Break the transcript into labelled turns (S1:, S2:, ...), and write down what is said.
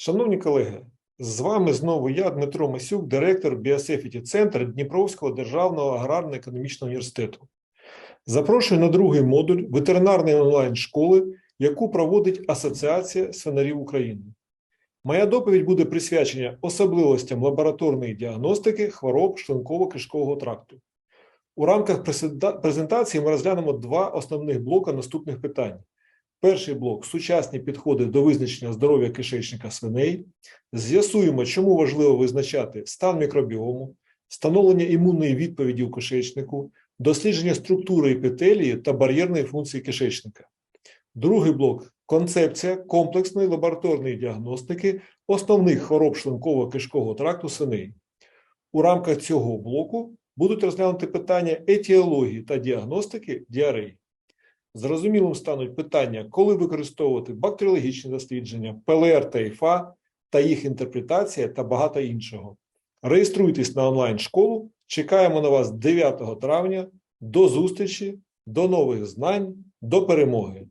S1: Шановні колеги, з вами знову я, Дмитро Масюк, директор Біосефіті Центр Дніпровського державного аграрно-економічного університету. Запрошую на другий модуль ветеринарної онлайн-школи, яку проводить Асоціація свинарів України. Моя доповідь буде присвячена особливостям лабораторної діагностики хвороб шлунково-кишкового тракту. У рамках презентації ми розглянемо два основних блока наступних питань. Перший блок сучасні підходи до визначення здоров'я кишечника свиней. З'ясуємо, чому важливо визначати стан мікробіому, встановлення імунної відповіді у кишечнику, дослідження структури епітелії та бар'єрної функції кишечника. Другий блок концепція комплексної лабораторної діагностики основних хвороб шлунково-кишкового тракту свиней. У рамках цього блоку будуть розглянути питання етіології та діагностики діарей. Зрозумілим стануть питання, коли використовувати бактеріологічні дослідження, ПЛР та ІФА та їх інтерпретація та багато іншого. Реєструйтесь на онлайн-школу. Чекаємо на вас 9 травня. До зустрічі, до нових знань, до перемоги.